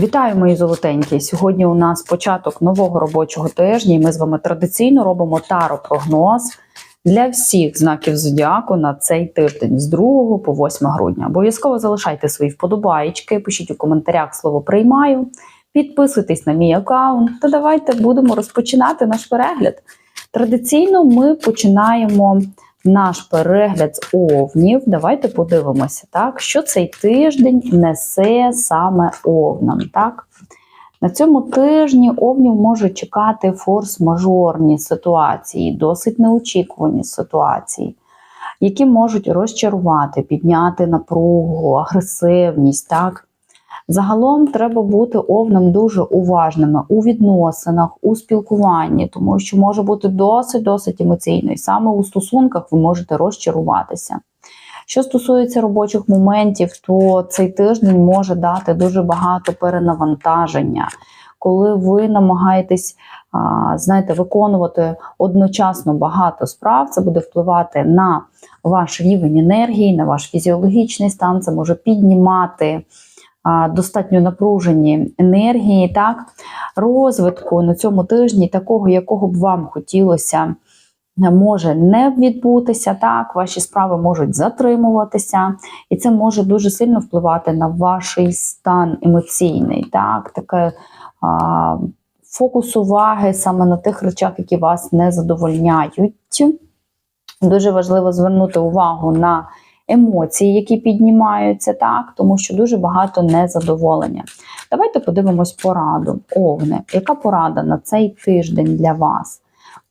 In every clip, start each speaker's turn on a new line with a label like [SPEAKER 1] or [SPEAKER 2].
[SPEAKER 1] Вітаю, мої золотенькі! Сьогодні у нас початок нового робочого тижня, і ми з вами традиційно робимо таро-прогноз для всіх знаків зодіаку на цей тиждень з 2 по 8 грудня. Обов'язково залишайте свої вподобаєчки, пишіть у коментарях слово приймаю, підписуйтесь на мій аккаунт та давайте будемо розпочинати наш перегляд. Традиційно ми починаємо наш перегляд з овнів. Давайте подивимося, так, що цей тиждень несе саме овнам. Так? На цьому тижні овнів можуть чекати форс-мажорні ситуації, досить неочікувані ситуації, які можуть розчарувати, підняти напругу, агресивність. так? Загалом треба бути овнам дуже уважними у відносинах, у спілкуванні, тому що може бути досить-досить емоційно, і саме у стосунках ви можете розчаруватися. Що стосується робочих моментів, то цей тиждень може дати дуже багато перенавантаження, коли ви намагаєтесь знаєте, виконувати одночасно багато справ, це буде впливати на ваш рівень енергії, на ваш фізіологічний стан, це може піднімати достатньо напружені енергії, так, розвитку на цьому тижні, такого, якого б вам хотілося, може не відбутися. так, Ваші справи можуть затримуватися, і це може дуже сильно впливати на ваш стан емоційний. так, таке а, Фокус уваги саме на тих речах, які вас не задовольняють. Дуже важливо звернути увагу на емоції, які піднімаються, так, тому що дуже багато незадоволення. Давайте подивимось пораду. Овне, яка порада на цей тиждень для вас?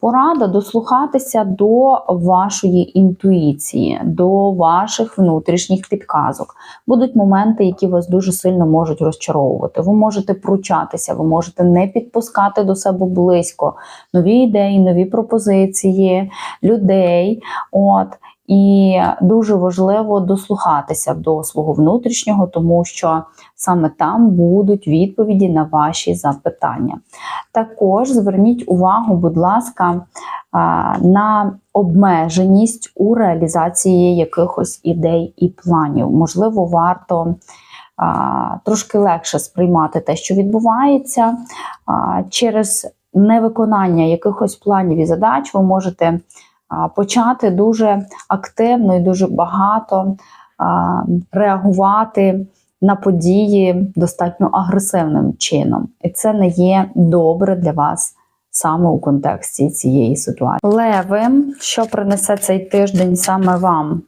[SPEAKER 1] Порада дослухатися до вашої інтуїції, до ваших внутрішніх підказок. Будуть моменти, які вас дуже сильно можуть розчаровувати. Ви можете пручатися, ви можете не підпускати до себе близько нові ідеї, нові пропозиції людей. От і дуже важливо дослухатися до свого внутрішнього, тому що саме там будуть відповіді на ваші запитання. Також зверніть увагу, будь ласка, на обмеженість у реалізації якихось ідей і планів. Можливо, варто трошки легше сприймати те, що відбувається через невиконання якихось планів і задач, ви можете почати дуже активно і дуже багато реагувати на події достатньо агресивним чином. І це не є добре для вас саме у контексті цієї ситуації. Леви, що принесе цей тиждень саме вам?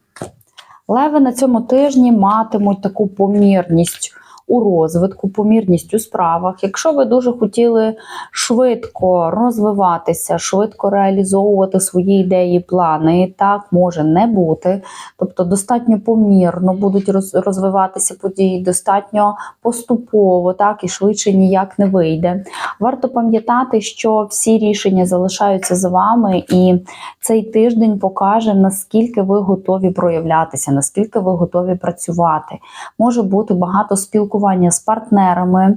[SPEAKER 1] Леви на цьому тижні матимуть таку помірність у розвитку, помірність у справах. Якщо ви дуже хотіли швидко розвиватися, швидко реалізовувати свої ідеї, плани, так може не бути. Тобто достатньо помірно будуть розвиватися події, достатньо поступово, так і швидше ніяк не вийде. Варто пам'ятати, що всі рішення залишаються за вами, і цей тиждень покаже, наскільки ви готові проявлятися, наскільки ви готові працювати. Може бути багато спілкування спілкування з партнерами,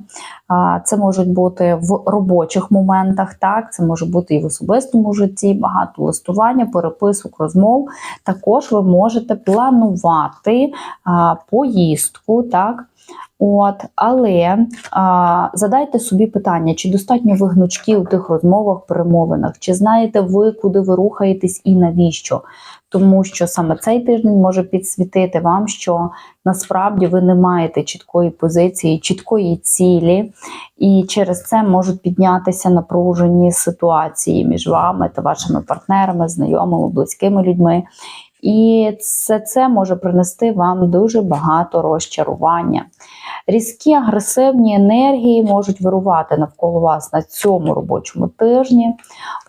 [SPEAKER 1] це можуть бути в робочих моментах, так, це може бути і в особистому житті, багато листування, переписок, розмов. Також ви можете планувати поїздку. так, От, Але а, задайте собі питання, чи достатньо ви гнучки у тих розмовах, перемовинах, чи знаєте ви, куди ви рухаєтесь і навіщо? Тому що саме цей тиждень може підсвітити вам, що насправді ви не маєте чіткої позиції, чіткої цілі, і через це можуть піднятися напружені ситуації між вами та вашими партнерами, знайомими, близькими людьми. І це, це може принести вам дуже багато розчарування. Різкі агресивні енергії можуть вирувати навколо вас на цьому робочому тижні.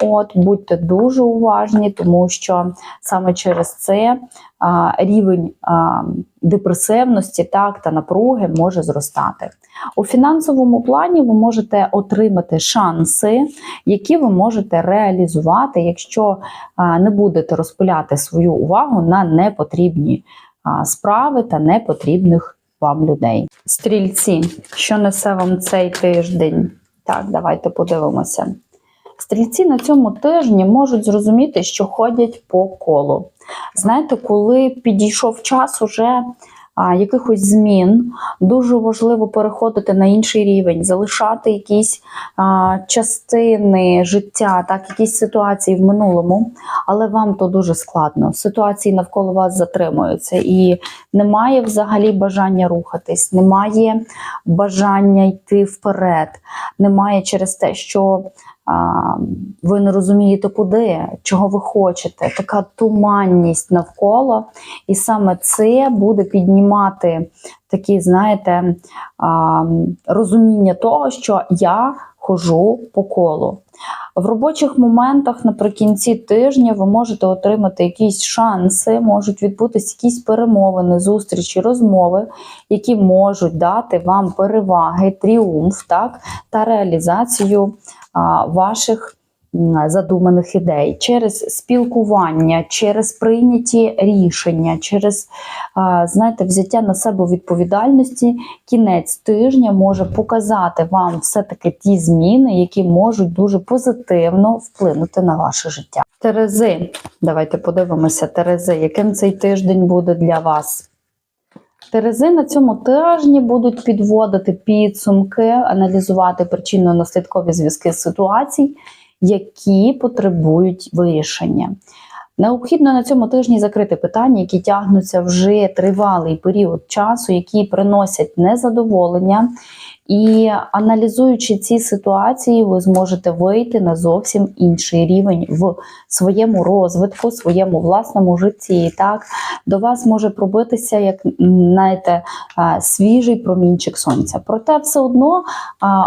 [SPEAKER 1] От, Будьте дуже уважні, тому що саме через це а, рівень а, депресивності так, та напруги може зростати. У фінансовому плані ви можете отримати шанси, які ви можете реалізувати, якщо не будете розпиляти свою увагу на непотрібні справи та непотрібних вам людей. Стрільці, що несе вам цей тиждень? Так, давайте подивимося. Стрільці на цьому тижні можуть зрозуміти, що ходять по колу. Знаєте, коли підійшов час уже якихось змін. Дуже важливо переходити на інший рівень, залишати якісь а, частини життя, так, якісь ситуації в минулому, але вам то дуже складно. Ситуації навколо вас затримуються, і немає взагалі бажання рухатись, немає бажання йти вперед, немає через те, що ви не розумієте, куди, чого ви хочете, така туманність навколо, і саме це буде піднімати такі, знаєте, розуміння того, що я хожу по колу. В робочих моментах наприкінці тижня ви можете отримати якісь шанси, можуть відбутися якісь перемовини, зустрічі, розмови, які можуть дати вам переваги, тріумф, так, та реалізацію а, ваших задуманих ідей через спілкування, через прийняті рішення, через знаєте, взяття на себе відповідальності. Кінець тижня може показати вам все-таки ті зміни, які можуть дуже позитивно вплинути на ваше життя. Терези, давайте подивимося, Терези, яким цей тиждень буде для вас. Терези на цьому тижні будуть підводити підсумки, аналізувати причинно-наслідкові зв'язки ситуацій, які потребують вирішення. Необхідно на цьому тижні закрити питання, які тягнуться вже тривалий період часу, які приносять незадоволення. І аналізуючи ці ситуації, ви зможете вийти на зовсім інший рівень в своєму розвитку, своєму власному житті. Так до вас може пробитися, як знаєте, свіжий промінчик сонця. Проте, все одно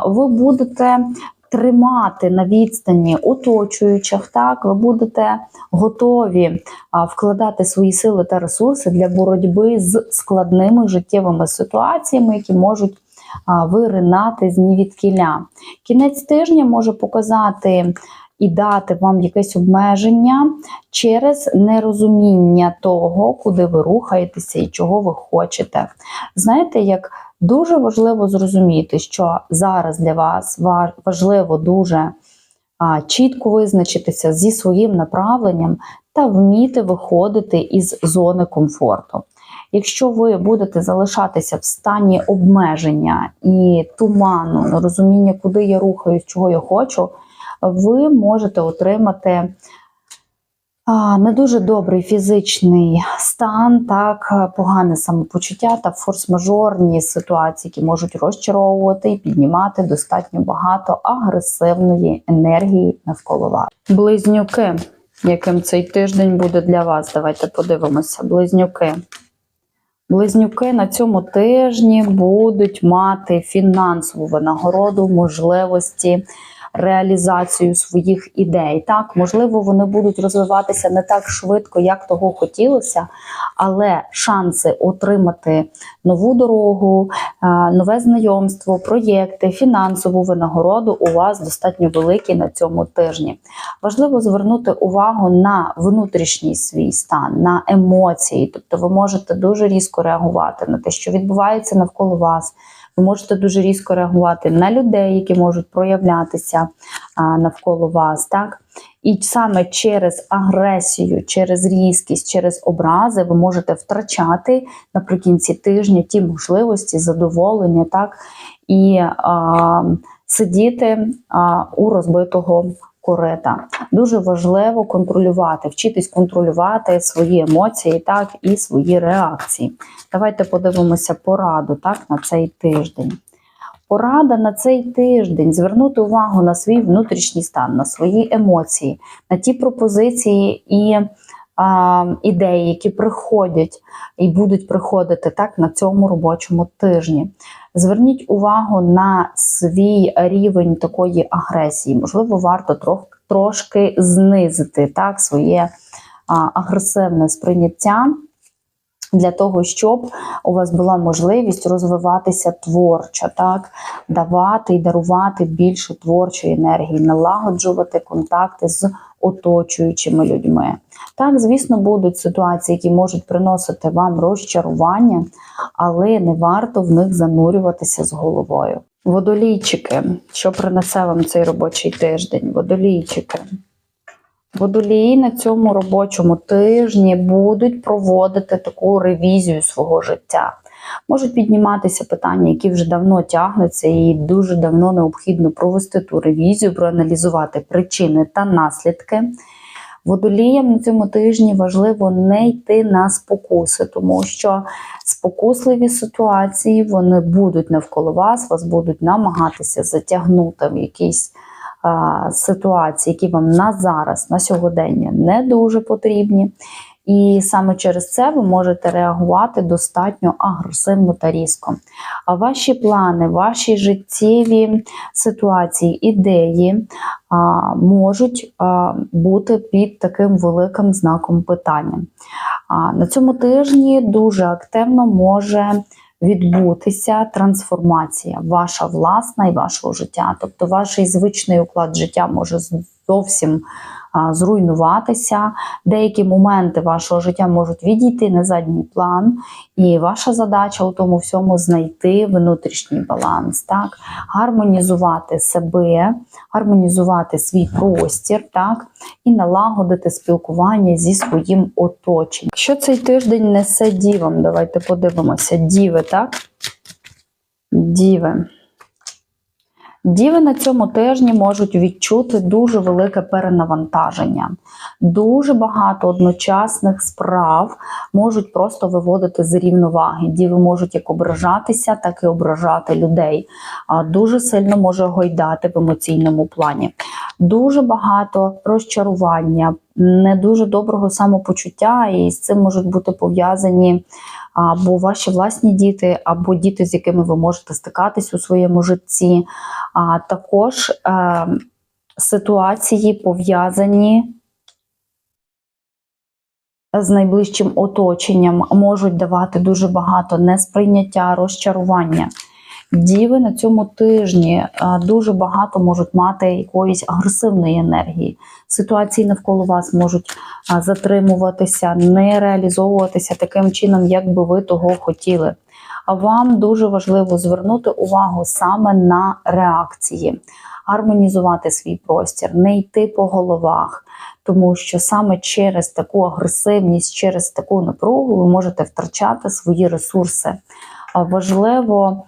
[SPEAKER 1] ви будете тримати на відстані оточуючих, так ви будете готові вкладати свої сили та ресурси для боротьби з складними життєвими ситуаціями, які можуть виринати з нівідкіля. Кінець тижня може показати. І дати вам якесь обмеження через нерозуміння того, куди ви рухаєтеся і чого ви хочете. Знаєте, як дуже важливо зрозуміти, що зараз для вас важливо дуже чітко визначитися зі своїм направленням та вміти виходити із зони комфорту. Якщо ви будете залишатися в стані обмеження і туману, нерозуміння, куди я рухаюсь, чого я хочу, ви можете отримати не дуже добрий фізичний стан, так, е, погане самопочуття та форс-мажорні ситуації, які можуть розчаровувати і піднімати достатньо багато агресивної енергії навколо вас. Близнюки, яким цей тиждень буде для вас? Давайте подивимося. Близнюки. Близнюки на цьому тижні будуть мати фінансову винагороду, можливості, реалізацію своїх ідей. Так, можливо, вони будуть розвиватися не так швидко, як того хотілося, але шанси отримати нову дорогу, е, нове знайомство, проєкти, фінансову винагороду у вас достатньо великі на цьому тижні. Важливо звернути увагу на внутрішній свій стан, на емоції. Тобто, ви можете дуже різко реагувати на те, що відбувається навколо вас. Ви можете дуже різко реагувати на людей, які можуть проявлятися навколо вас, так? І саме через агресію, через різкість, через образи ви можете втрачати наприкінці тижня ті можливості, задоволення, так? І а, сидіти а, у розбитого корита. Дуже важливо контролювати, вчитись контролювати свої емоції, так і свої реакції. Давайте подивимося пораду так, на цей тиждень. Порада на цей тиждень звернути увагу на свій внутрішній стан, на свої емоції, на ті пропозиції і а, ідеї, які приходять і будуть приходити так на цьому робочому тижні. Зверніть увагу на свій рівень такої агресії. Можливо, варто трох, трошки знизити так, своє агресивне сприйняття для того, щоб у вас була можливість розвиватися творчо, так, давати і дарувати більше творчої енергії, налагоджувати контакти з оточуючими людьми. Так, звісно, будуть ситуації, які можуть приносити вам розчарування, але не варто в них занурюватися з головою. Водолійчики, що принесе вам цей робочий тиждень? Водолійчики. Водолії на цьому робочому тижні будуть проводити таку ревізію свого життя. Можуть підніматися питання, які вже давно тягнуться, і дуже давно необхідно провести ту ревізію, проаналізувати причини та наслідки. Водоліям на цьому тижні важливо не йти на спокуси, тому що спокусливі ситуації вони будуть навколо вас, вас будуть намагатися затягнути в якісь а, ситуації, які вам на зараз, на сьогодення не дуже потрібні. І саме через це ви можете реагувати достатньо агресивно та різко. А ваші плани, ваші життєві ситуації, ідеї а, можуть а, бути під таким великим знаком питання. А, на цьому тижні дуже активно може відбутися трансформація, ваша власна і вашого життя. Тобто, ваш звичний уклад життя може зовсім зруйнуватися. Деякі моменти вашого життя можуть відійти на задній план, і ваша задача у тому всьому знайти внутрішній баланс, так, гармонізувати себе, гармонізувати свій простір, так, і налагодити спілкування зі своїм оточенням. Що цей тиждень несе дівам? Давайте подивимося. Діви, так? Діви. Діви на цьому тижні можуть відчути дуже велике перенавантаження. Дуже багато одночасних справ можуть просто виводити з рівноваги. Діви можуть як ображатися, так і ображати людей. Дуже сильно може гойдати в емоційному плані. Дуже багато розчарування, не дуже доброго самопочуття, і з цим можуть бути пов'язані або ваші власні діти, або діти, з якими ви можете стикатись у своєму житті. А також е, ситуації пов'язані з найближчим оточенням, можуть давати дуже багато несприйняття, розчарування. Діви на цьому тижні е, дуже багато можуть мати якоїсь агресивної енергії. Ситуації навколо вас можуть е, затримуватися, не реалізовуватися таким чином, як би ви того хотіли. А вам дуже важливо звернути увагу саме на реакції, гармонізувати свій простір, не йти по головах, тому що саме через таку агресивність, через таку напругу ви можете втрачати свої ресурси. Важливо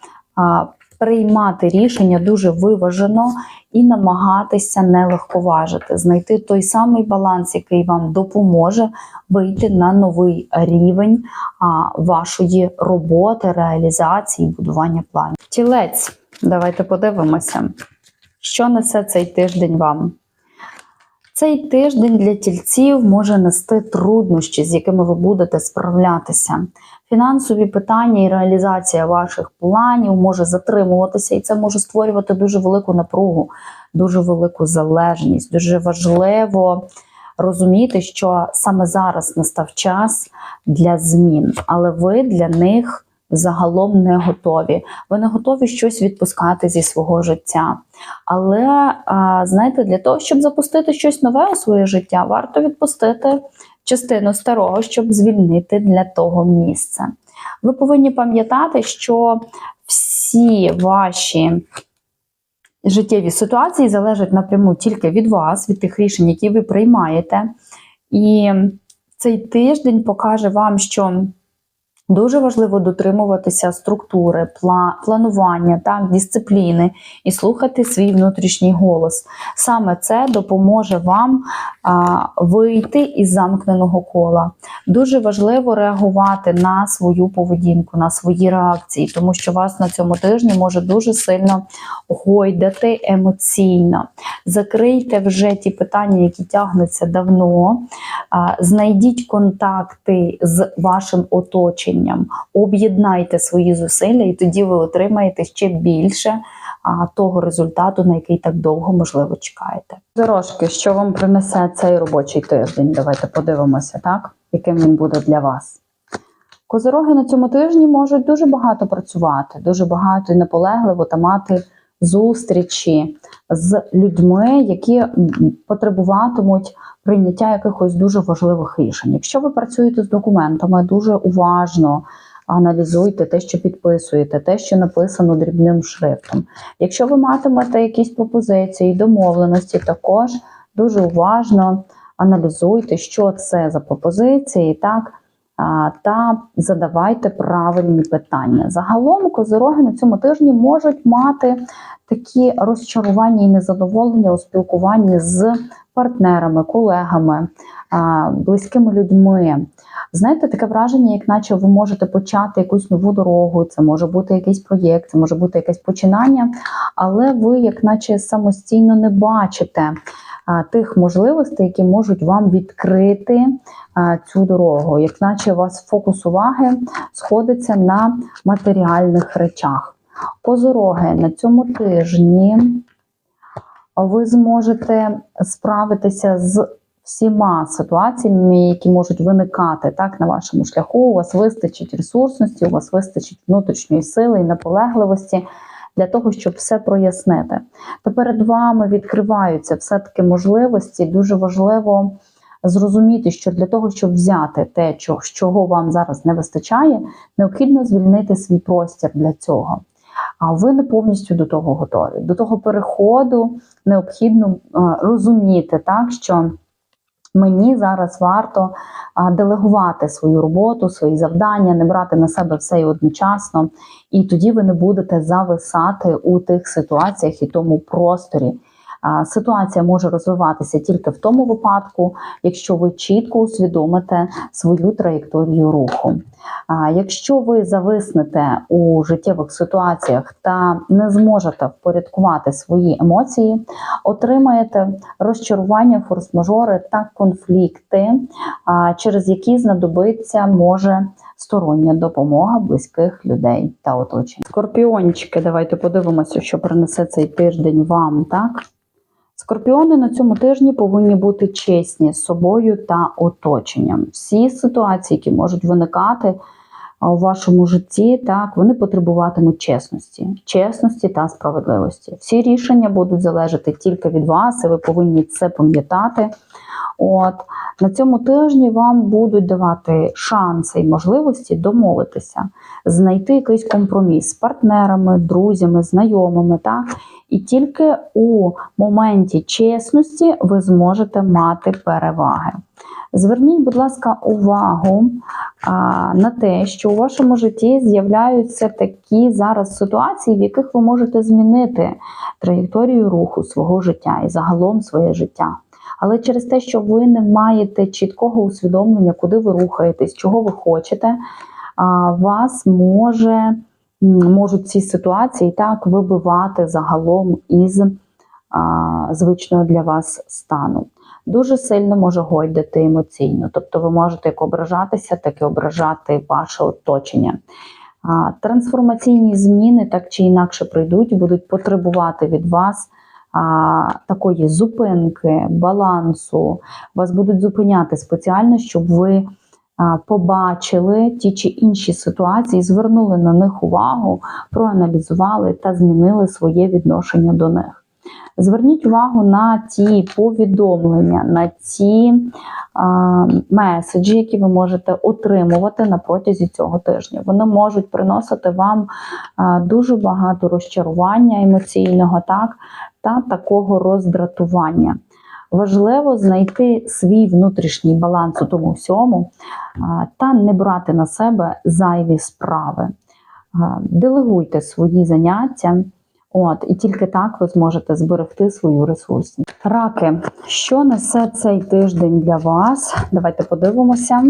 [SPEAKER 1] приймати рішення дуже виважено і намагатися не легковажити, знайти той самий баланс, який вам допоможе вийти на новий рівень вашої роботи, реалізації, будування планів. Тілець, давайте подивимося, що несе цей тиждень вам. Цей тиждень для тільців може нести труднощі, з якими ви будете справлятися. Фінансові питання і реалізація ваших планів може затримуватися, і це може створювати дуже велику напругу, дуже велику залежність. Дуже важливо розуміти, що саме зараз настав час для змін, але ви для них загалом не готові. Ви не готові щось відпускати зі свого життя. Але знаєте, для того, щоб запустити щось нове у своє життя, варто відпустити частину старого, щоб звільнити для того місце. Ви повинні пам'ятати, що всі ваші життєві ситуації залежать напряму тільки від вас, від тих рішень, які ви приймаєте. І цей тиждень покаже вам, що Дуже важливо дотримуватися структури, планування, так, дисципліни і слухати свій внутрішній голос. Саме це допоможе вам а, вийти із замкненого кола. Дуже важливо реагувати на свою поведінку, на свої реакції, тому що вас на цьому тижні може дуже сильно гойдати емоційно. Закрийте вже ті питання, які тягнуться давно, а, знайдіть контакти з вашим оточенням об'єднайте свої зусилля, і тоді ви отримаєте ще більше а, того результату, на який так довго, можливо, чекаєте. Дорожки, що вам принесе цей робочий тиждень? Давайте подивимося, так? яким він буде для вас. Козороги на цьому тижні можуть дуже багато працювати, дуже багато і наполегливо та мати зустрічі з людьми, які потребуватимуть прийняття якихось дуже важливих рішень. Якщо ви працюєте з документами, дуже уважно аналізуйте те, що підписуєте, те, що написано дрібним шрифтом. Якщо ви матимете якісь пропозиції, домовленості, також дуже уважно аналізуйте, що це за пропозиції, так, та задавайте правильні питання. Загалом козироги на цьому тижні можуть мати такі розчарування і незадоволення у спілкуванні з партнерами, колегами, близькими людьми. Знаєте, таке враження, як наче ви можете почати якусь нову дорогу, це може бути якийсь проєкт, це може бути якесь починання, але ви, як наче самостійно не бачите тих можливостей, які можуть вам відкрити цю дорогу, як наче у вас фокус уваги сходиться на матеріальних речах. Козороги на цьому тижні ви зможете справитися з всіма ситуаціями, які можуть виникати так на вашому шляху. У вас вистачить ресурсності, у вас вистачить внутрішньої сили і наполегливості для того, щоб все прояснити. То перед вами відкриваються все-таки можливості. Дуже важливо зрозуміти, що для того, щоб взяти те, чого- чого вам зараз не вистачає, необхідно звільнити свій простір для цього. А ви не повністю до того готові. До того переходу необхідно е, розуміти, так що мені зараз варто делегувати свою роботу, свої завдання, не брати на себе все і одночасно, і тоді ви не будете зависати у тих ситуаціях і тому просторі. Ситуація може розвиватися тільки в тому випадку, якщо ви чітко усвідомите свою траєкторію руху. Якщо ви зависнете у життєвих ситуаціях та не зможете впорядкувати свої емоції, отримаєте розчарування, форс-мажори та конфлікти, через які знадобиться може стороння допомога близьких людей та оточень. Скорпіончики, давайте подивимося, що принесе цей тиждень вам, так? Скорпіони на цьому тижні повинні бути чесні з собою та оточенням. Всі ситуації, які можуть виникати у вашому житті, так вони потребуватимуть чесності, чесності та справедливості. Всі рішення будуть залежати тільки від вас, і ви повинні це пам'ятати. От на цьому тижні вам будуть давати шанси і можливості домовитися, знайти якийсь компроміс з партнерами, друзями, знайомими, так і тільки у моменті чесності ви зможете мати переваги. Зверніть, будь ласка, увагу а, на те, що у вашому житті з'являються такі зараз ситуації, в яких ви можете змінити траєкторію руху свого життя і загалом своє життя. Але через те, що ви не маєте чіткого усвідомлення, куди ви рухаєтесь, чого ви хочете, а, вас може, можуть ці ситуації так вибивати загалом із а, звичного для вас стану. Дуже сильно може гойдати емоційно. Тобто ви можете як ображатися, так і ображати ваше оточення. Трансформаційні зміни так чи інакше прийдуть, будуть потребувати від вас такої зупинки, балансу. Вас будуть зупиняти спеціально, щоб ви побачили ті чи інші ситуації, звернули на них увагу, проаналізували та змінили своє відношення до них. Зверніть увагу на ті повідомлення, на ті а, меседжі, які ви можете отримувати на протязі цього тижня. Вони можуть приносити вам а, дуже багато розчарування емоційного, так, та такого роздратування. Важливо знайти свій внутрішній баланс у тому всьому а, та не брати на себе зайві справи. А, Делегуйте свої заняття. От, і тільки так ви зможете зберегти свою ресурсність. Раки, що несе цей тиждень для вас? Давайте подивимося.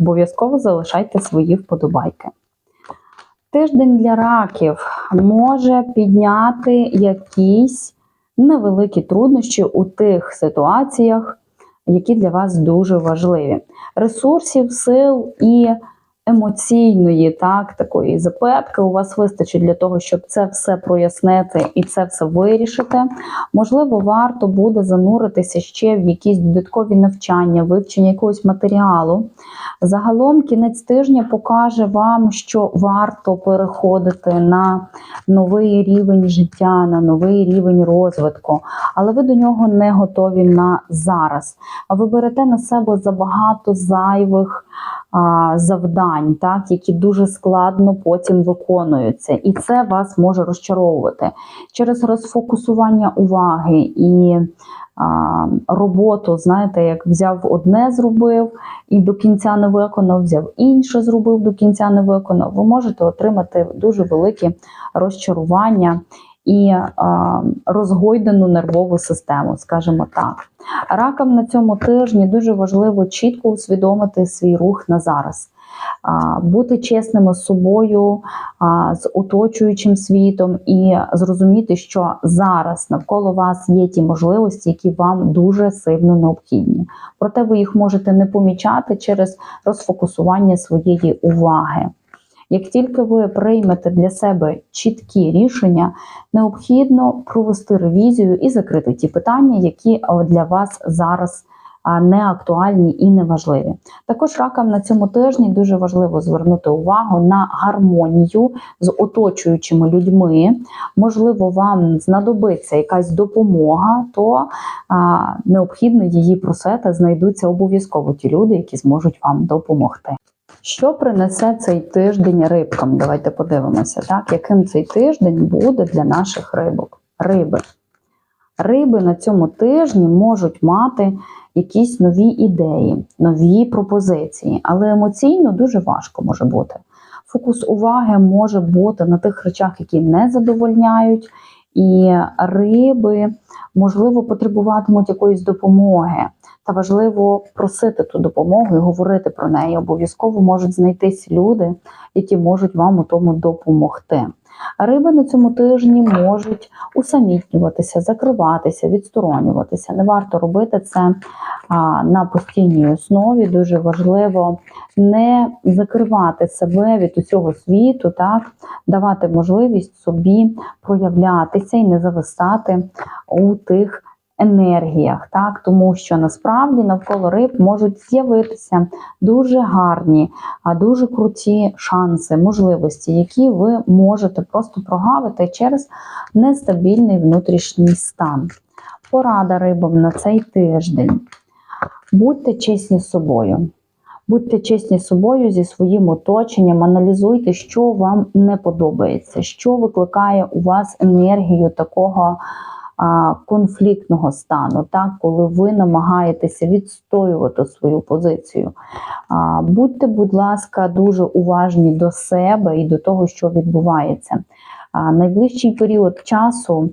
[SPEAKER 1] Обов'язково залишайте свої вподобайки. Тиждень для раків може підняти якісь невеликі труднощі у тих ситуаціях, які для вас дуже важливі. Ресурсів, сил і емоційної, так, такої запетки у вас вистачить для того, щоб це все прояснити і це все вирішити. Можливо, варто буде зануритися ще в якісь додаткові навчання, вивчення якогось матеріалу. Загалом кінець тижня покаже вам, що варто переходити на новий рівень життя, на новий рівень розвитку, але ви до нього не готові на зараз. А ви берете на себе забагато зайвих а, завдань. Завдань, так, які дуже складно потім виконуються, і це вас може розчаровувати через розфокусування уваги і а, роботу. Знаєте, як взяв одне, зробив і до кінця не виконав, взяв інше, зробив до кінця не виконав. Ви можете отримати дуже великі розчарування і а, розгойдену нервову систему, скажімо так. Ракам на цьому тижні дуже важливо чітко усвідомити свій рух на зараз. Бути чесними з собою, з оточуючим світом, і зрозуміти, що зараз навколо вас є ті можливості, які вам дуже сильно необхідні. Проте ви їх можете не помічати через розфокусування своєї уваги. Як тільки ви приймете для себе чіткі рішення, необхідно провести ревізію і закрити ті питання, які для вас зараз не актуальні і не важливі. Також ракам на цьому тижні дуже важливо звернути увагу на гармонію з оточуючими людьми. Можливо, вам знадобиться якась допомога, то необхідно її просити. Знайдуться обов'язково ті люди, які зможуть вам допомогти. Що принесе цей тиждень рибкам? Давайте подивимося, так? яким цей тиждень буде для наших рибок. Риби. Риби на цьому тижні можуть мати якісь нові ідеї, нові пропозиції, але емоційно дуже важко може бути. Фокус уваги може бути на тих речах, які не задовольняють, і риби, можливо, потребуватимуть якоїсь допомоги. Та важливо просити ту допомогу і говорити про неї. Обов'язково можуть знайтись люди, які можуть вам у тому допомогти. Риби на цьому тижні можуть усамітнюватися, закриватися, відсторонюватися. Не варто робити це на постійній основі. Дуже важливо не закривати себе від усього світу, так давати можливість собі проявлятися і не зависати у тих енергіях, так тому що насправді навколо риб можуть з'явитися дуже гарні, а дуже круті шанси, можливості, які ви можете просто прогавити через нестабільний внутрішній стан. Порада рибам на цей тиждень. Будьте чесні з собою. Будьте чесні з собою зі своїм оточенням, аналізуйте, що вам не подобається, що викликає у вас енергію такого конфліктного стану, так, коли ви намагаєтеся відстоювати свою позицію. Будьте, будь ласка, дуже уважні до себе і до того, що відбувається. Найближчий період часу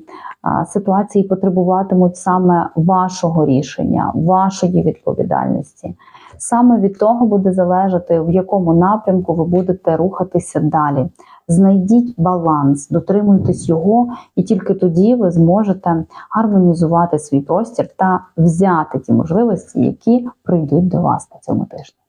[SPEAKER 1] ситуації потребуватимуть саме вашого рішення, вашої відповідальності. Саме від того буде залежати, в якому напрямку ви будете рухатися далі. Знайдіть баланс, дотримуйтесь його, і тільки тоді ви зможете гармонізувати свій простір та взяти ті можливості, які прийдуть до вас на цьому тижні.